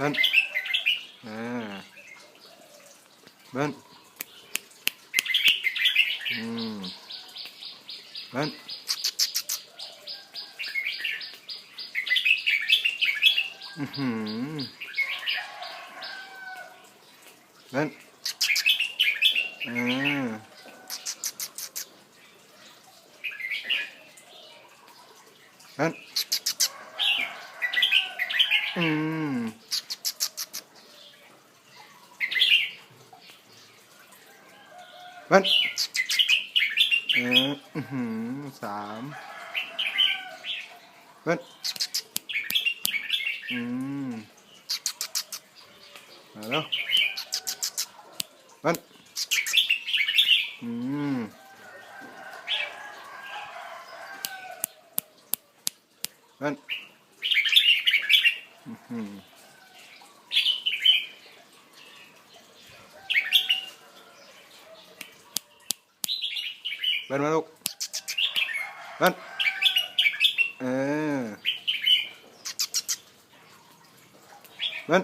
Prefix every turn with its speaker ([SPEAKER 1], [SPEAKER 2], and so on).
[SPEAKER 1] เบิ้ลอ่าเบิ้ลอืมเบิ้ลอือหือเบิ้ลอ่าเบิ้ลอืม เบิ้ลเออสามเบิ้ลอืมมาแล้วเบิ้ลอืมเบิ้ลอื้อ เบิ้ลมาลูกเบิ้ลเออเบิ้ล